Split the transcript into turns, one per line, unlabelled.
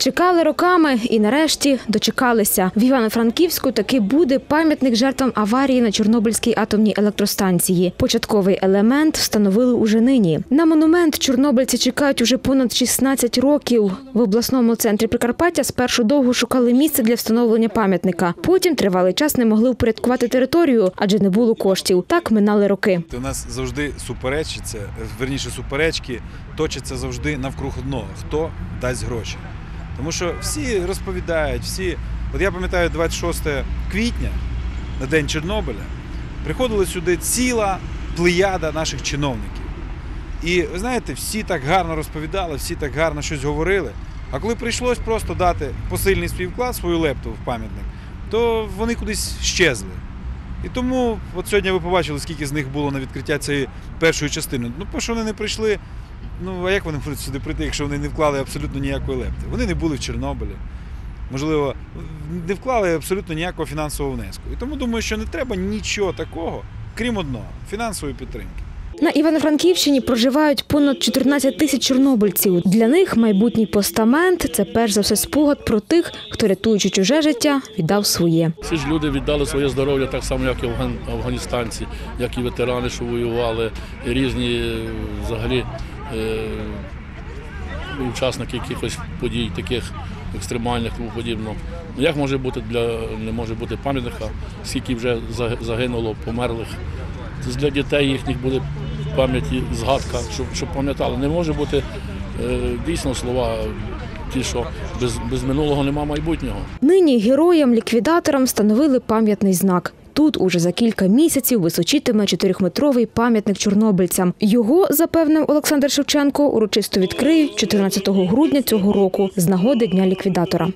Чекали роками і нарешті дочекалися. В Івано-Франківську таки буде пам'ятник жертвам аварії на Чорнобильській атомній електростанції. Початковий елемент встановили уже нині. На монумент чорнобильці чекають уже понад 16 років. В обласному центрі Прикарпаття спершу довго шукали місце для встановлення пам'ятника. Потім тривалий час не могли впорядкувати територію, адже не було коштів. Так минали роки.
У нас завжди суперечиться, верніше суперечки точаться завжди навкруг одного. Хто дасть гроші? Тому що всі розповідають, всі. От я пам'ятаю 26 квітня, на день Чорнобиля, приходила сюди ціла плеяда наших чиновників. І ви знаєте, всі так гарно розповідали, всі так гарно щось говорили. А коли прийшлось просто дати посильний свій вклад, свою лепту в пам'ятник, то вони кудись щезли. І тому, от сьогодні ви побачили, скільки з них було на відкриття цієї першої частини. Ну, по що вони не прийшли. Ну, а як вони можуть сюди прийти, якщо вони не вклали абсолютно ніякої лепти? Вони не були в Чорнобилі. Можливо, не вклали абсолютно ніякого фінансового внеску. І тому думаю, що не треба нічого такого, крім одного фінансової підтримки.
На Івано-Франківщині проживають понад 14 тисяч чорнобильців. Для них майбутній постамент це перш за все спогад про тих, хто рятуючи чуже життя, віддав своє.
Ці ж люди віддали своє здоров'я так само, як і афган- афганістанці, як і ветерани, що воювали, і різні е, взагалі е, учасники якихось подій, таких екстремальних тому подібно. Ну, Як може бути для не може бути пам'ятника, скільки вже загинуло, померлих. Це для дітей їхніх буде пам'яті згадка, щоб, щоб пам'ятали. Не може бути е, дійсно слова ті, що без, без минулого нема майбутнього.
Нині героям-ліквідаторам встановили пам'ятний знак. Тут уже за кілька місяців височитиме чотирьохметровий пам'ятник чорнобильцям. Його, запевнив Олександр Шевченко, урочисто відкриють 14 грудня цього року з нагоди Дня ліквідатора.